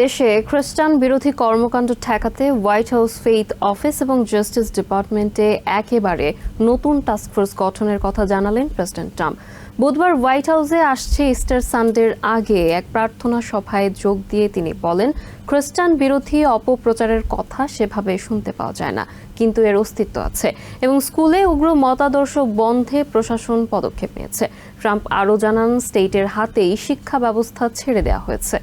দেশে খ্রিস্টান বিরোধী কর্মকাণ্ড ঠেকাতে হোয়াইট হাউস, ফেইথ অফিস এবং জাস্টিস ডিপার্টমেন্টে একেবারে নতুন টাস্কফোর্স গঠনের কথা জানালেন প্রেসিডেন্ট ট্রাম্প। বুধবার হোয়াইট হাউসে আসছে ইস্টার সানডের আগে এক প্রার্থনা সভায় যোগ দিয়ে তিনি বলেন, খ্রিস্টান বিরোধী অপপ্রচারের কথা সেভাবে শুনতে পাওয়া যায় না, কিন্তু এর অস্তিত্ব আছে এবং স্কুলে উগ্র মতাদর্শ বন্ধে প্রশাসন পদক্ষেপ নিয়েছে। ট্রাম্প আরও জানান, স্টেটের হাতেই শিক্ষা ব্যবস্থা ছেড়ে দেওয়া হয়েছে।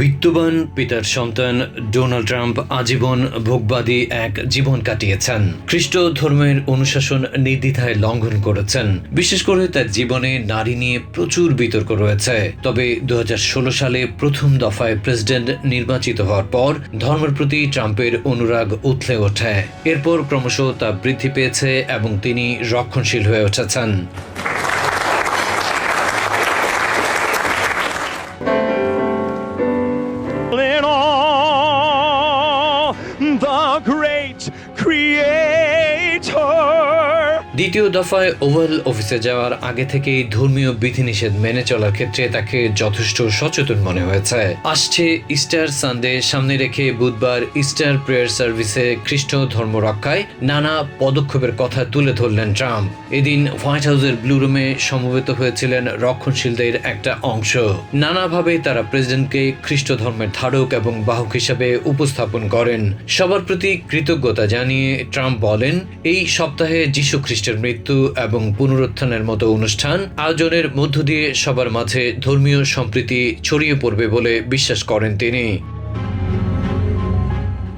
বিত্তবান পিতার সন্তান ডোনাল্ড ট্রাম্প আজীবন ভোগবাদী এক জীবন কাটিয়েছেন। খ্রিস্ট ধর্মের অনুশাসন নির্দ্বিধায় লঙ্ঘন করেছেন। বিশেষ করে তার জীবনে নারী নিয়ে প্রচুর বিতর্ক রয়েছে। তবে দু হাজার ষোলো সালে প্রথম দফায় প্রেসিডেন্ট নির্বাচিত হওয়ার পর ধর্মের প্রতি ট্রাম্পের অনুরাগ উথলে ওঠে। এরপর ক্রমশ তা বৃদ্ধি পেয়েছে এবং তিনি রক্ষণশীল হয়ে উঠেছেন। Create. দ্বিতীয় দফায় ওভাল অফিসে যাওয়ার আগে থেকেই ধর্মীয় বিধিনিষেধ মেনে চলার ক্ষেত্রে তাকে যথেষ্ট সচেতন মনে হয়েছে। আসছে ইস্টার সানডে, সামনে রেখে বুধবার ইস্টার প্রেয়ার সার্ভিসে খ্রিস্ট ধর্ম রক্ষায় নানা পদক্ষেপের কথা তুলে ধরলেন ট্রাম্প। এদিন হোয়াইট হাউসের ব্লু রুমে সমবেত হয়েছিলেন রক্ষণশীলদের একটা অংশ। নানাভাবে তারা প্রেসিডেন্টকে খ্রিস্ট ধর্মের ধারক এবং বাহক হিসাবে উপস্থাপন করেন। সবার প্রতি কৃতজ্ঞতা জানিয়ে ট্রাম্প বলেন, এই সপ্তাহে যীশু খ্রিস্টের মৃত্যু এবং পুনরুত্থানের মতো অনুষ্ঠান আয়োজনের মধ্য দিয়ে সবার মাঝে ধর্মীয় সম্প্রীতি ছড়িয়ে পড়বে বলে বিশ্বাস করেন তিনি।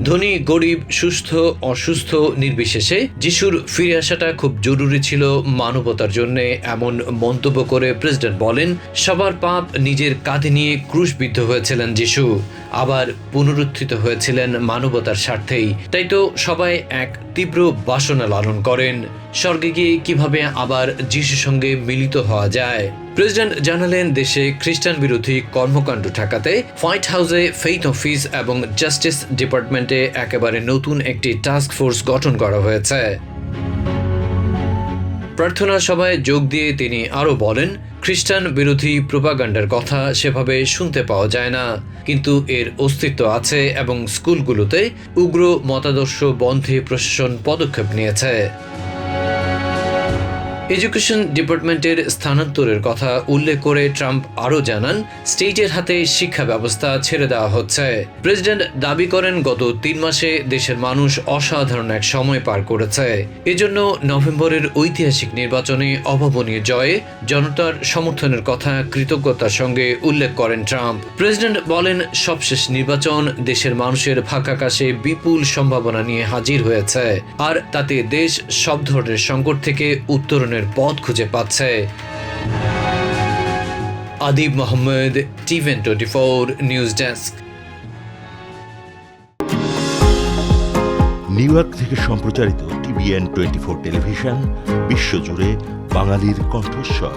ধনী, গরিব, সুস্থ, অসুস্থ, নির্বিশেষে যিশুর ফিরে আসাটা খুব জরুরি ছিল মানবতার জন্য এমন মন্তব্য করে প্রেসিডেন্ট বলেন, সবার পাপ নিজের কাঁধে নিয়ে ক্রুশবিদ্ধ হয়েছিলেন যিশু, আবার পুনরুত্থিত হয়েছিলেন মানবতার স্বার্থেই। তাই তো সবাই এক তীব্র বাসনা লালন করেন। স্বর্গে গিয়ে কীভাবে আবার যিশুর সঙ্গে মিলিত হওয়া যায়? প্রেসিডেন্ট জানালেন দেশে খ্রিস্টান বিরোধী কর্মকাণ্ড ঠেকাতে হোয়াইট হাউসে ফেইথ অফিস এবং জাস্টিস ডিপার্টমেন্টে একেবারে নতুন একটি টাস্ক ফোর্স গঠন করা হয়েছে। প্রার্থনা সভায় যোগ দিয়ে তিনি আরও বলেন, খ্রিস্টান বিরোধী প্রোপাগান্ডার কথা সেভাবে শুনতে পাওয়া যায় না। কিন্তু এর অস্তিত্ব আছে এবং স্কুলগুলোতে উগ্র মতাদর্শ বন্ধে প্রশাসন পদক্ষেপ নিয়েছে। এডুকেশন ডিপার্টমেন্টের স্থানান্তরের কথা উল্লেখ করে ট্রাম্প আরও জানান, স্টেটের হাতে শিক্ষা ব্যবস্থা ছেড়ে দেওয়া হচ্ছে। প্রেসিডেন্ট দাবি করেন, গত তিন মাসে দেশের মানুষ অসাধারণ এক সময় পার করেছে। এজন্য নভেম্বরের ঐতিহাসিক নির্বাচনে অভাবনীয় জয়ে জনতার সমর্থনের কথা কৃতজ্ঞতার সঙ্গে উল্লেখ করেন ট্রাম্প। প্রেসিডেন্ট বলেন, সবশেষ নির্বাচন দেশের মানুষের ফাঁকাকাশে বিপুল সম্ভাবনা নিয়ে হাজির হয়েছে। আর তাতে দেশ সব ধরনের সংকট থেকে উত্তরণের পথ খুঁজে পাচ্ছে। Adib Mohammad, TVN twenty four news desk. New York থেকে সম্প্রচারিত টিভিএন টোয়েন্টি ফোর টেলিভিশন, বিশ্বজুড়ে বাঙালির কণ্ঠস্বর।